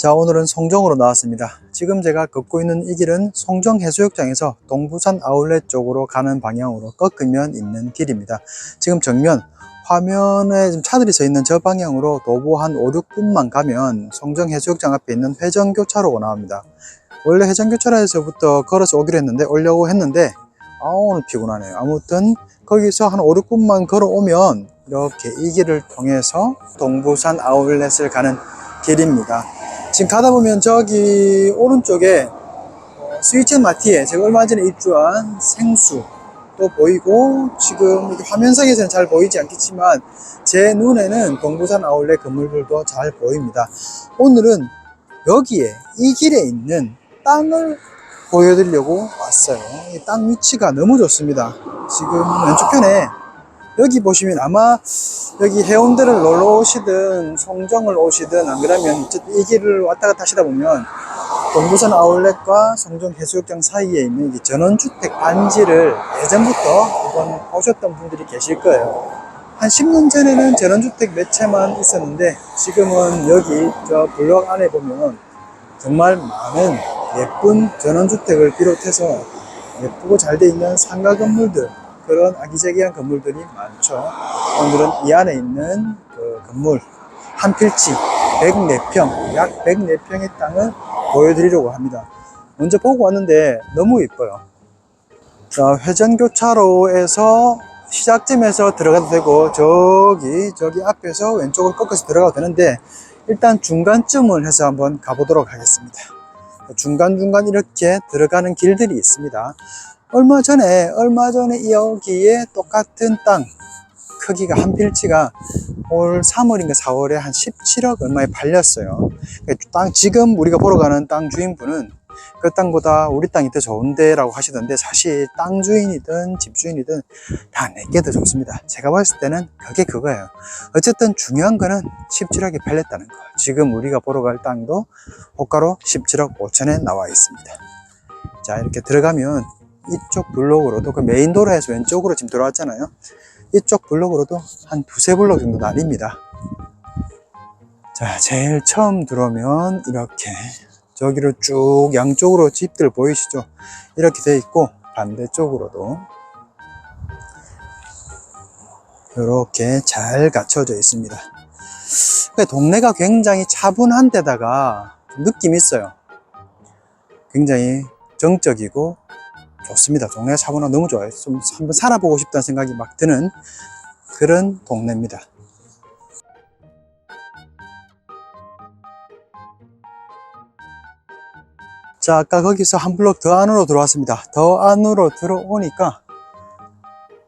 자, 오늘은 송정으로 나왔습니다. 지금 제가 걷고 있는 이 길은 송정 해수욕장에서 동부산 아울렛 쪽으로 가는 방향으로 꺾으면 있는 길입니다. 지금 정면 화면에 지금 차들이 서 있는 저 방향으로 도보 한 5, 6분만 가면 송정 해수욕장 앞에 있는 회전교차로가 나옵니다. 원래 회전교차로에서부터 걸어서 오기로 했는데 오려고 했는데 아 오늘 피곤하네요. 아무튼 거기서 한 5, 6분만 걸어오면 이렇게 이 길을 통해서 동부산 아울렛을 가는 길입니다. 지금 가다 보면 저기 오른쪽에 어, 스위트 마티에 제가 얼마 전에 입주한 생수도 보이고 지금 화면상에서는 잘 보이지 않겠지만 제 눈에는 동부산 아울렛 건물들도 잘 보입니다. 오늘은 여기에 이 길에 있는 땅을 보여드리려고 왔어요. 이땅 위치가 너무 좋습니다. 지금 왼쪽편에 여기 보시면 아마 여기 해운대를 놀러 오시든 송정을 오시든 안 그러면 이 길을 왔다 갔다 하시다 보면 동부산 아울렛과 송정 해수욕장 사이에 있는 이 전원주택 단지를 예전부터 이번 보셨던 분들이 계실 거예요. 한 10년 전에는 전원주택 몇 채만 있었는데 지금은 여기 저 블록 안에 보면 정말 많은 예쁜 전원주택을 비롯해서 예쁘고 잘 돼 있는 상가 건물들 그런 아기자기한 건물들이 많죠. 오늘은 이 안에 있는 그 건물 한 필지 104평 약 104평의 땅을 보여드리려고 합니다. 먼저 보고 왔는데 너무 예뻐요. 자, 회전교차로에서 시작점에서 들어가도 되고 저기 저기 앞에서 왼쪽으로 꺾어서 들어가도 되는데 일단 중간쯤을 해서 한번 가보도록 하겠습니다. 중간중간 이렇게 들어가는 길들이 있습니다. 얼마 전에 얼마 전에 여기에 똑같은 땅 크기가 한 필지가 올 3월인가 4월에 한 17억 얼마에 팔렸어요. 땅 지금 우리가 보러 가는 땅 주인분은 그 땅보다 우리 땅이 더 좋은데라고 하시던데 사실 땅 주인이든 집 주인이든 다 내게 더 좋습니다. 제가 봤을 때는 그게 그거예요. 어쨌든 중요한 거는 17억에 팔렸다는 거. 지금 우리가 보러 갈 땅도 호가로 17억 5천에 나와 있습니다. 자 이렇게 들어가면 이쪽 블록으로도 그 메인 도로에서 왼쪽으로 지금 들어왔잖아요. 이쪽 블록으로도 한 두세 블록 정도 나뉩니다. 자, 제일 처음 들어오면 이렇게 저기로 쭉 양쪽으로 집들 보이시죠? 이렇게 돼 있고 반대쪽으로도 이렇게 잘 갖춰져 있습니다. 동네가 굉장히 차분한 데다가 좀 느낌이 있어요. 굉장히 정적이고 좋습니다. 동네가 차분하고 너무 좋아요. 좀 한번 살아보고 싶다는 생각이 막 드는 그런 동네입니다. 자, 아까 거기서 한 블록 더 안으로 들어왔습니다. 더 안으로 들어오니까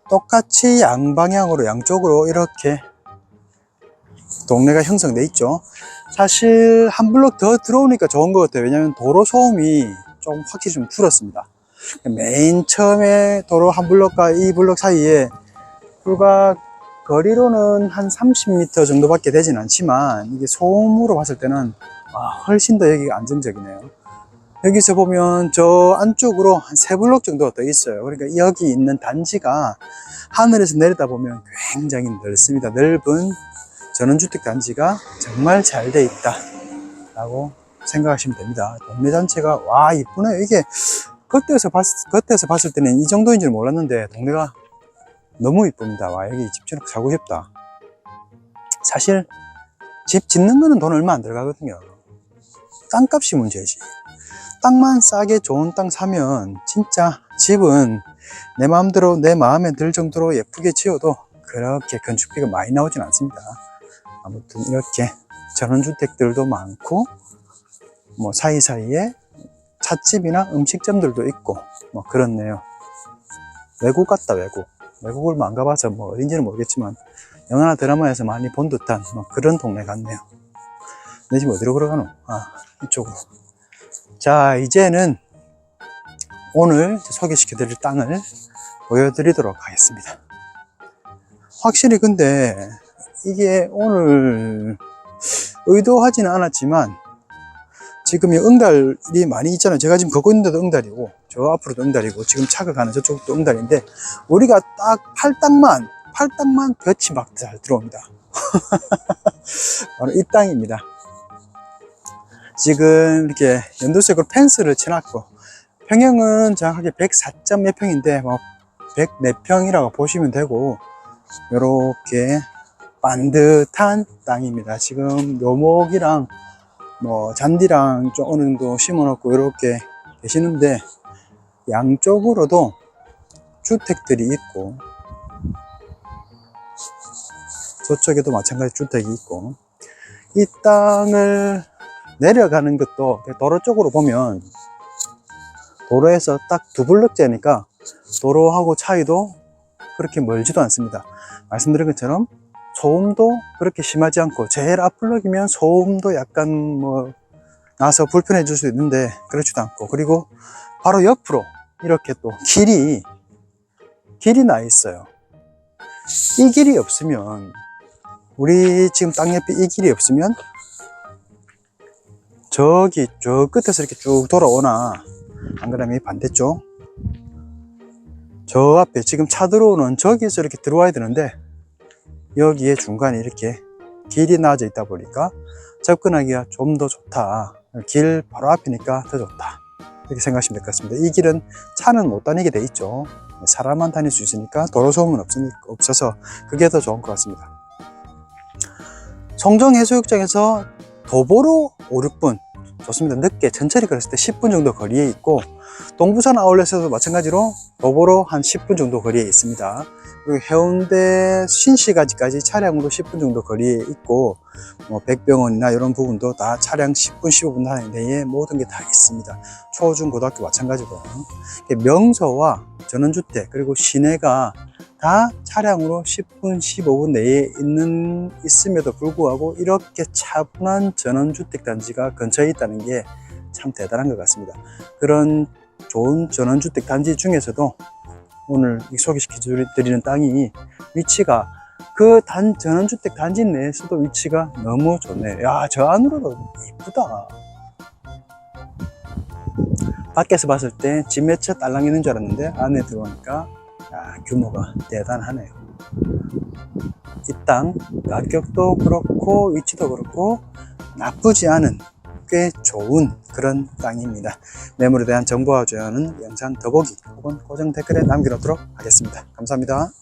똑같이 양방향으로 양쪽으로 이렇게 동네가 형성돼 있죠. 사실 한 블록 더 들어오니까 좋은 것 같아요. 왜냐하면 도로 소음이 좀 확실히 좀 줄었습니다. 맨 처음에 도로 한 블록과 이 블록 사이에 불과 거리로는 한 30m 정도밖에 되진 않지만 이게 소음으로 봤을 때는 와, 훨씬 더 여기가 안정적이네요. 여기서 보면 저 안쪽으로 한 세 블록 정도가 더 있어요. 그러니까 여기 있는 단지가 하늘에서 내리다 보면 굉장히 넓습니다. 넓은 전원주택 단지가 정말 잘 돼 있다. 라고 생각하시면 됩니다. 동네 전체가 와 이쁘네요. 이게 겉에서 봤, 겉에서 봤을 때는 이 정도인 줄 몰랐는데 동네가 너무 이쁩니다. 와 여기 집 짓고 사고 싶다. 사실 집 짓는 거는 돈 얼마 안 들어가거든요. 땅값이 문제지. 땅만 싸게 좋은 땅 사면 진짜 집은 내 마음대로 내 마음에 들 정도로 예쁘게 지어도 그렇게 건축비가 많이 나오진 않습니다. 아무튼 이렇게 전원주택들도 많고 뭐 사이사이에 찻집이나 음식점들도 있고 뭐 그렇네요. 외국 같다 외국. 외국을 뭐안 가봐서 뭐 어딘지는 모르겠지만 영화나 드라마에서 많이 본 듯한 뭐 그런 동네 같네요. 내 집 어디로 걸어가노? 아 이쪽으로. 자 이제는 오늘 소개시켜 드릴 땅을 보여드리도록 하겠습니다. 확실히 근데 이게 오늘 의도하지는 않았지만 지금 이 응달이 많이 있잖아요. 제가 지금 걷고 있는데도 응달이고, 저 앞으로도 응달이고, 지금 차가 가는 저쪽도 응달인데, 우리가 딱 팔당만, 팔당만 볕이 막 잘 들어옵니다. 바로 이 땅입니다. 지금 이렇게 연두색으로 펜스를 쳐놨고 평형은 정확하게 104점 몇 평인데 뭐 104평이라고 보시면 되고 이렇게 반듯한 땅입니다. 지금 묘목이랑 뭐 잔디랑 좀 어느 정도 심어놓고 이렇게 계시는데 양쪽으로도 주택들이 있고 저쪽에도 마찬가지 주택이 있고 이 땅을 내려가는 것도 도로 쪽으로 보면 도로에서 딱 두 블럭째니까 도로하고 차이도 그렇게 멀지도 않습니다. 말씀드린 것처럼 소음도 그렇게 심하지 않고 제일 앞블럭이면 소음도 약간 뭐 나서 불편해 질 수 있는데 그렇지도 않고 그리고 바로 옆으로 이렇게 또 길이 길이 나 있어요. 이 길이 없으면 우리 지금 땅 옆에 이 길이 없으면 저기 저 끝에서 이렇게 쭉 돌아오나 안 그러면 이 반대쪽 저 앞에 지금 차 들어오는 저기서 이렇게 들어와야 되는데 여기에 중간에 이렇게 길이 나져 있다 보니까 접근하기가 좀 더 좋다. 길 바로 앞이니까 더 좋다. 이렇게 생각하시면 될 것 같습니다. 이 길은 차는 못 다니게 돼 있죠. 사람만 다닐 수 있으니까 도로 소음은 없으니까, 없어서 그게 더 좋은 것 같습니다. 송정 해수욕장에서 도보로 5, 6분 좋습니다. 늦게 천천히 걸었을 때 10분 정도 거리에 있고 동부산 아울렛에도 마찬가지로 도보로 한 10분 정도 거리에 있습니다. 그리고 해운대 신시가지까지 차량으로 10분 정도 거리에 있고 뭐 백병원이나 이런 부분도 다 차량 10분, 15분 하는 내에 모든 게 다 있습니다. 초, 중, 고등학교 마찬가지고 명소와 전원주택 그리고 시내가 다 차량으로 10분, 15분 내에 있는 있음에도 불구하고 이렇게 차분한 전원주택 단지가 근처에 있다는 게 참 대단한 것 같습니다. 그런 좋은 전원주택 단지 중에서도 오늘 이 소개시켜 드리는 땅이 위치가 그 단 전원주택 단지 내에서도 위치가 너무 좋네요. 야, 저 안으로도 이쁘다. 밖에서 봤을 때 집 몇 채 딸랑 있는 줄 알았는데 안에 들어오니까 야, 규모가 대단하네요. 이 땅 가격도 그렇고 위치도 그렇고 나쁘지 않은 꽤 좋은 그런 땅입니다. 매물에 대한 정보와 조언은 영상 더보기 혹은 고정 댓글에 남겨놓도록 하겠습니다. 감사합니다.